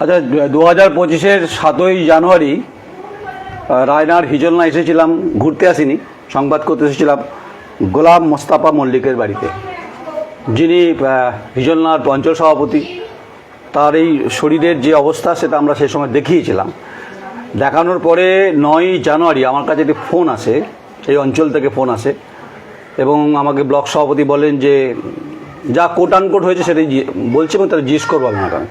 আচ্ছা দু হাজার পঁচিশের সাতই জানুয়ারি রায়নার হিজলনা এসেছিলাম, ঘুরতে আসিনি, সংবাদ করতে এসেছিলাম, গোলাম মোস্তাফা মল্লিকের বাড়িতে যিনি হিজলনার অঞ্চল সভাপতি, তার এই শরীরের যে অবস্থা, সেটা আমরা সেই সময় দেখিয়েছিলাম দেখানোর পরে নয় জানুয়ারি আমার কাছে একটি ফোন আসে, এই অঞ্চল থেকে ফোন আসে, এবং আমাকে ব্লক সভাপতি বলেন যে, যা কোট আনকোট হয়েছে সেটাই বলছে এবং তারা জিজ্ঞেস করব আপনাকে আমি।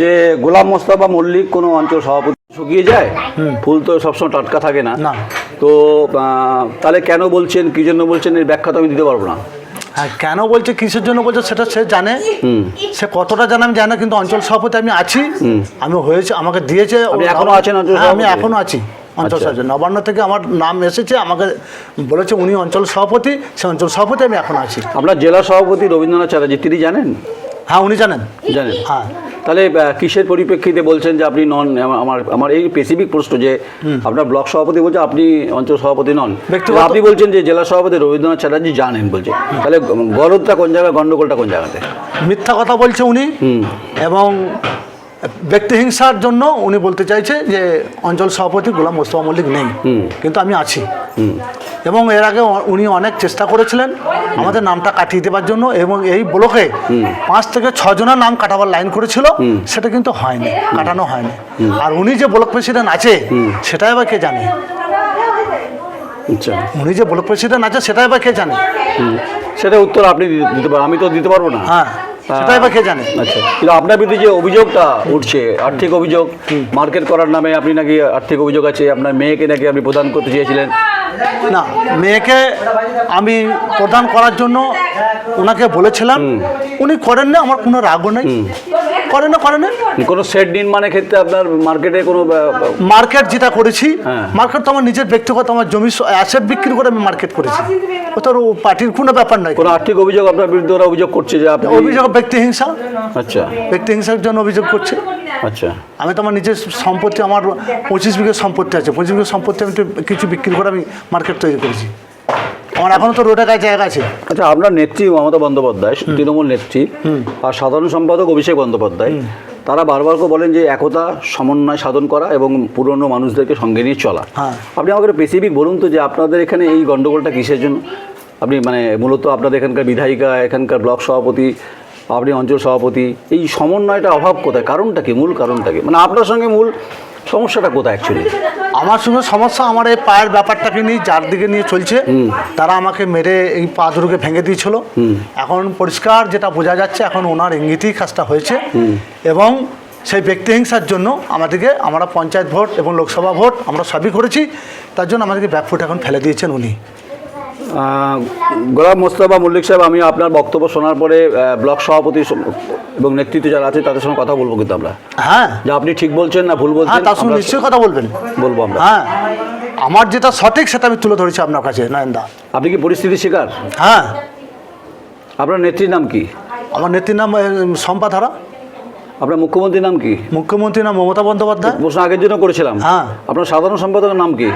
যে গোলাম মোস্তফা মল্লিক কোনো অঞ্চল সভাপতি শুকিয়ে যায় ফুল তো সবসময় টাটকা থাকে না। না। তো তাহলে কেন বলছেন কি জন্য বলছেন এর ব্যাখ্যা তো আমি দিতে পারব না। হ্যাঁ কেন বলছে কিসের জন্য বলছে সেটা সে জানে। সে কতটা জানে আমি জানি না, কিন্তু অঞ্চল সভাপতি আমি আছি। আমি হয়েছে আমাকে দিয়েছে এখনও আছেন হ্যাঁ, আমি? এখনও আছি অঞ্চল আচ্ছা। সভাপতি। নবান্ন থেকে আমার নাম এসেছে আমাকে বলেছে উনি অঞ্চল সভাপতি সে অঞ্চল সভাপতি আমি এখন আছি। আপনার জেলা সভাপতি রবীন্দ্রনাথ চ্যাটার্জি তিনি জানেন? হ্যাঁ উনি জানেন। জানেন। হ্যাঁ। তাহলে কিসের পরিপ্রেক্ষিতে বলছেন যে আপনি নন? আমার- আমার এই স্পেসিফিক প্রশ্ন যে আপনার ব্লক সভাপতি বলছে আপনি অঞ্চল সভাপতি নন। আপনি বলছেন যে জেলা সভাপতি রবীন্দ্রনাথ চ্যাটার্জি জানেন বলছে। তাহলে গলদটা কোন জায়গায় গন্ডগোলটা কোন জায়গাতে? মিথ্যা কথা বলছে উনি। এবং ব্যক্তিহিংসার জন্য উনি বলতে চাইছে যে অঞ্চল সভাপতি গোলাম মোস্তফা মল্লিক নেই। কিন্তু আমি আছি। এবং এর আগে উনি অনেক চেষ্টা করেছিলেন আমাদের নামটা কাটিয়ে দেওয়ার জন্য এবং এই ব্লকে পাঁচ থেকে ছজনের নাম কাটাবার লাইন করেছিল। সেটা কিন্তু হয়নি কাটানো হয়নি। আর উনি যে ব্লক প্রেসিডেন্ট আছে সেটাই আবার কে জানে? আচ্ছা। উনি যে ব্লক প্রেসিডেন্ট আছে সেটাই আবার কে জানে। সেটা উত্তর আপনি দিতে- দিতে পারেন আমি তো দিতে পারব না। হ্যাঁ। সেটাই আবার কে জানে? আচ্ছা। কিন্তু আপনার বিরুদ্ধে যে অভিযোগটা উঠছে আর্থিক অভিযোগ মার্কেট করার নামে আপনি নাকি আর্থিক অভিযোগ আছে আপনার মেয়েকে নাকি আপনি প্রদান করতে চেয়েছিলেন? না মেয়েকে আমি প্রদান করার জন্য ওনাকে বলেছিলাম। উনি করেন না আমার কোনো রাগও নেই। করেন না করেন না? কোনো সেট নির্মাণের ক্ষেত্রে আপনার মার্কেটে কোনো মার্কেট যেটা করেছি হ্যাঁ। মার্কেট তো আমার নিজের ব্যক্তিগত আমার জমি অ্যাসেট বিক্রি করে আমি মার্কেট করেছি। ও তো পার্টির কোনো ব্যাপার নয়। কোনো আর্থিক অভিযোগ আপনার বিরুদ্ধে ওরা অভিযোগ করছে যে আপনি অভিযোগ ব্যক্তি হিংসা। আচ্ছা। ব্যক্তি হিংসার জন্য অভিযোগ করছে। আচ্ছা। আমি তো আমার নিজের সম্পত্তি আমার পঁচিশ বিঘে সম্পত্তি আছে। পঁচিশ বিঘে সম্পত্তি আমি কিছু বিক্রি করে আমি মার্কেট তৈরি করেছি। আমার এখনও তো রোডের গায়ে জায়গা আছে। আচ্ছা আপনার নেত্রী মমতা বন্দ্যোপাধ্যায় তৃণমূল নেত্রী আর সাধারণ সম্পাদক অভিষেক বন্দ্যোপাধ্যায়। তারা বারবার করে বলেন যে একতা সমন্বয় সাধন করা এবং পুরনো মানুষদেরকে সঙ্গে নিয়ে চলা। হ্যাঁ। আপনি আমাকে স্পেসিফিক বলুন তো যে আপনাদের এখানে এই গণ্ডগোলটা কিসের জন্য? আপনি মানে মূলত আপনাদের এখানকার বিধায়িকা এখানকার ব্লক সভাপতি আপনি অঞ্চল সভাপতি এই সমন্বয়টা অভাব কোথায়? কারণটা কি? মূল কারণটা কি? মানে আপনার সঙ্গে মূল সমস্যাটা কোথায় অ্যাকচুয়ালি আমার সঙ্গে সমস্যা আমার এই পায়ের ব্যাপারটাকে নিয়ে যার দিকে নিয়ে চলছে তারা আমাকে মেরে এই পা দুটোকে ভেঙে দিয়েছিল। এখন পরিষ্কার যেটা বোঝা যাচ্ছে এখন ওনার ইঙ্গিতেই কাজটা হয়েছে। এবং সেই ব্যক্তিহিংসার জন্য আমাদেরকে আমরা পঞ্চায়েত ভোট এবং লোকসভা ভোট আমরা সবই করেছি। তার জন্য আমাদেরকে ব্যাকফুট এখন ফেলে দিয়েছেন উনি। গোলাম মোস্তফা মল্লিক সাহেব আমি আপনার বক্তব্য শোনার পরে ব্লক সভাপতি এবং নেতৃত্ব যারা আছে তাদের সঙ্গে কথা বলব কিন্তু আমরা। হ্যাঁ। যে আপনি ঠিক বলছেন না ভুল বলছেন হ্যাঁ তার সঙ্গে নিশ্চয়ই কথা বলবেন। বলব আমরা। হ্যাঁ আমার যেটা সঠিক সেটা আমি তুলে ধরেছি আপনার কাছে নয়নদা। আপনি কি পরিস্থিতির শিকার? হ্যাঁ। আপনার নেত্রীর নাম কি? আমার নেত্রীর নাম সম্পাধারা আপনার মুখ্যমন্ত্রীর নাম কি? মুখ্যমন্ত্রীর নাম মমতা বন্দ্যোপাধ্যায়। প্রশ্ন আগের জন্য করেছিলাম। হ্যাঁ। আপনার সাধারণ সম্পাদকের নাম কি?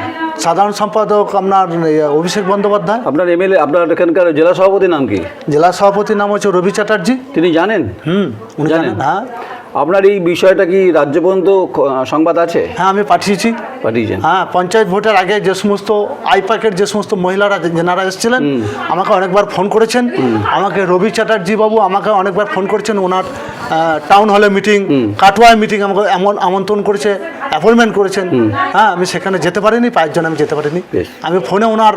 সাধারণ সম্পাদক আপনার ইয়ে, অভিষেক বন্দ্যোপাধ্যায়। আপনার এমএলএ আপনার এখানকার জেলা সভাপতির নাম কি? জেলা সভাপতির নাম হচ্ছে রবি চ্যাটার্জি। তিনি জানেন? হুম উনি জানেন? হ্যাঁ। আপনার এই বিষয়টা কি রাজ্য পর্যন্ত সংবাদ আছে? হ্যাঁ আমি পাঠিয়েছি। হ্যাঁ পঞ্চায়েত ভোটের আগে যে সমস্ত আই আইপ্যাকের যে সমস্ত মহিলারা যেনারা এসেছিলেন আমাকে অনেকবার ফোন করেছেন। আমাকে রবি চ্যাটার্জি বাবু আমাকে অনেকবার ফোন করেছেন ওনার টাউন হলে মিটিং কাটোয়ায় মিটিং আমাকে এমন আমন্ত্রণ করেছে অ্যাপয়েন্টমেন্ট করেছেন। হ্যাঁ আমি সেখানে যেতে পারিনি পায়ের জন্য আমি যেতে পারিনি। আমি ফোনে ওনার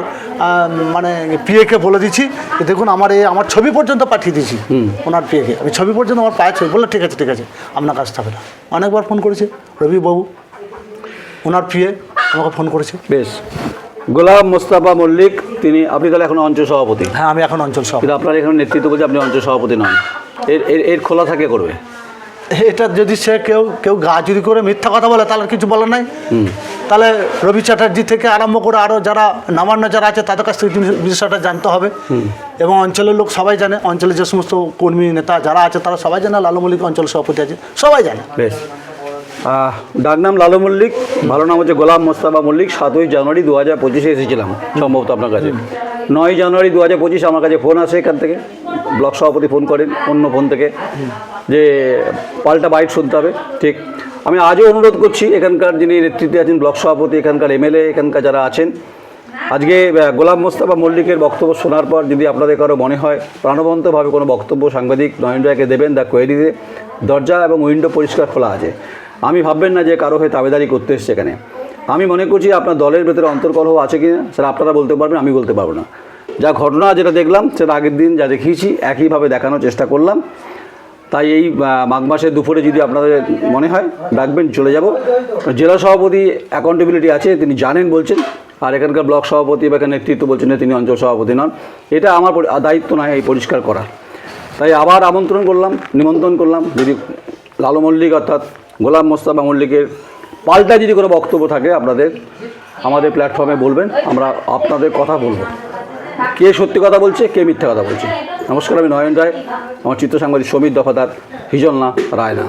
মানে পিএকে বলে দিচ্ছি যে দেখুন আমার এই আমার ছবি পর্যন্ত পাঠিয়ে দিয়েছি। ওনার পিএকে আমি ছবি পর্যন্ত আমার পায়ের ছবি। বললে ঠিক আছে ঠিক আছে আপনার কাছে থাকবে না। অনেকবার ফোন করেছে রবি বাবু ওনার পিএ আমাকে ফোন করেছে। বেশ। গোলাম মোস্তাফা মল্লিক তিনি আপনি তাহলে এখন অঞ্চল সভাপতি? হ্যাঁ আমি এখন অঞ্চল সব কিন্তু আপনার এখানে নেতৃত্ব বলছে আপনি অঞ্চল সভাপতি নন। এর এর এর খোলা থাকে করবে? এটা যদি সে কেউ কেউ গা যদি করে মিথ্যা কথা বলে তাহলে কিছু বলার নাই? তাহলে রবি চ্যাটার্জি থেকে আরম্ভ করে আরও যারা নবান্ন যারা আছে তাদের কাছ থেকে বিষয়টা জানতে হবে। এবং অঞ্চলের লোক সবাই জানে অঞ্চলের যে সমস্ত কর্মী নেতা যারা আছে তারা সবাই জানে লালু মল্লিক অঞ্চল সভাপতি আছে। সবাই জানে। বেশ। আহ, ডাকনাম লালু মল্লিক ভালো নাম হচ্ছে গোলাম মোস্তাফা মল্লিক। সাতই জানুয়ারি দু হাজার পঁচিশে এসেছিলাম সম্ভবত আপনার কাছে। নয় জানুয়ারি দু হাজার পঁচিশ আমার কাছে ফোন আসে এখান থেকে ব্লক সভাপতি ফোন করেন অন্য ফোন থেকে যে পাল্টা বাইট শুনতে হবে ঠিক। আমি আজও অনুরোধ করছি এখানকার যিনি নেতৃত্বে আছেন ব্লক সভাপতি এখানকার এমএলএ এখানকার যারা আছেন আজকে গোলাম মোস্তাফা মল্লিকের বক্তব্য শোনার পর যদি আপনাদের কারও মনে হয় প্রাণবন্তভাবে কোনো বক্তব্য সাংবাদিক নয়ন রায়কে দেবেন দ্য কোয়েরিতে দরজা এবং উইন্ডো পরিষ্কার খোলা আছে। আমি ভাববেন না যে কারও হয়ে তাবেদারি করতে এসছে এখানে। আমি মনে করছি আপনার দলের ভেতরে অন্তর্কলহ আছে কি না সেটা আপনারা বলতে পারবেন, আমি বলতে পারব না। যা ঘটনা যেটা দেখলাম, সেটা আগের দিন যা দেখিয়েছি, একইভাবে দেখানোর চেষ্টা করলাম। তাই এই মাঘ মাসের দুপুরে যদি আপনাদের মনে হয় ডাকবেন চলে যাব। জেলা সভাপতি অ্যাকাউন্টেবিলিটি আছে, তিনি জানেন, বলছেন। আর এখানকার ব্লক সভাপতি বা এখানে নেতৃত্ব বলছেন যে তিনি অঞ্চল সভাপতি নন। এটা আমার দায়িত্ব নয় এই পরিষ্কার করা তাই আবার আমন্ত্রণ করলাম, নিমন্ত্রণ করলাম, যদি লালু মল্লিক অর্থাৎ গোলাম মোস্তাবা মল্লিকের পাল্টা যদি কোনো বক্তব্য থাকে আপনাদের, আমাদের প্ল্যাটফর্মে বলবেন, আমরা আপনাদের কথা বলব। কে সত্যি কথা বলছে, কে মিথ্যা কথা বলছে। নমস্কার, আমি নয়ন রায়, আমার চিত্র সাংবাদিক সমীর দফাদার, হিজলনা, রায়না।